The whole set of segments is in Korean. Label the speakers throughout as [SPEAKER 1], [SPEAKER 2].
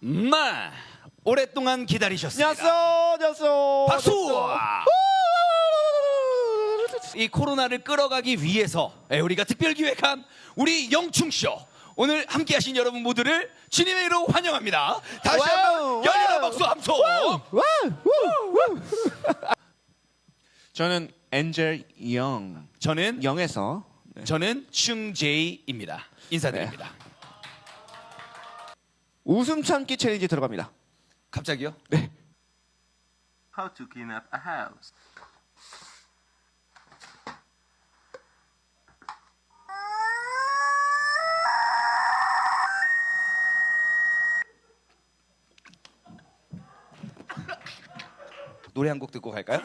[SPEAKER 1] 네, 오랫동안 기다리셨습니다.
[SPEAKER 2] 냐쏘 냐쏘
[SPEAKER 1] 박수! 이 코로나를 끌어가기 위해서 예, 우리가 특별 기획한 우리 영충쇼 오늘 함께하신 여러분 모두를 주님의 이로 환영합니다. 다시
[SPEAKER 2] 와우,
[SPEAKER 1] 한번 열렬한
[SPEAKER 2] 와우.
[SPEAKER 1] 박수 함성.
[SPEAKER 2] 저는 엔젤 영
[SPEAKER 1] 저는
[SPEAKER 2] 영에서
[SPEAKER 1] 저는 충제이입니다. 인사드립니다.
[SPEAKER 2] 웃음 참기 챌린지 들어갑니다.
[SPEAKER 1] 갑자기요?
[SPEAKER 3] How to clean up a house.
[SPEAKER 1] 노래 한 곡 듣고 갈까요?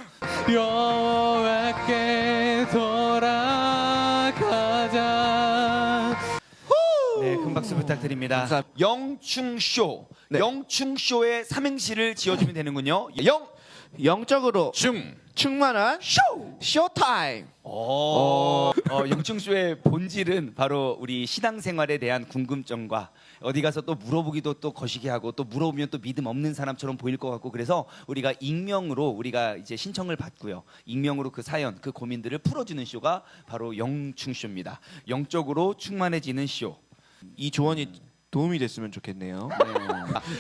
[SPEAKER 1] 큰 박수 부탁드립니다.
[SPEAKER 2] 감사합니다.
[SPEAKER 1] 영충쇼,
[SPEAKER 2] 네.
[SPEAKER 1] 영충쇼의 삼행시를 지어주면 되는군요. 영,
[SPEAKER 2] 영적으로
[SPEAKER 1] 충,
[SPEAKER 2] 충만한
[SPEAKER 1] 쇼.
[SPEAKER 2] 쇼타임.
[SPEAKER 1] 어, 어, 영충쇼의 본질은 바로 우리 신앙생활에 대한 궁금증과 어디 가서 또 물어보기도 또 거시기 하고 또 물어보면 또 믿음 없는 사람처럼 보일 것 같고 그래서 우리가 익명으로 우리가 이제 신청을 받고요. 익명으로 그 사연, 그 고민들을 풀어주는 쇼가 바로 영충쇼입니다. 영적으로 충만해지는 쇼.
[SPEAKER 2] 이 조언이 도움이 됐으면 좋겠네요.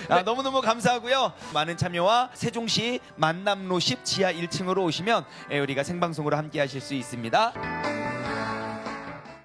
[SPEAKER 1] 아, 너무너무 감사하고요. 많은 참여와 세종시 만남로 10 지하 1층으로 오시면 예, 우리가 생방송으로 함께 하실 수 있습니다.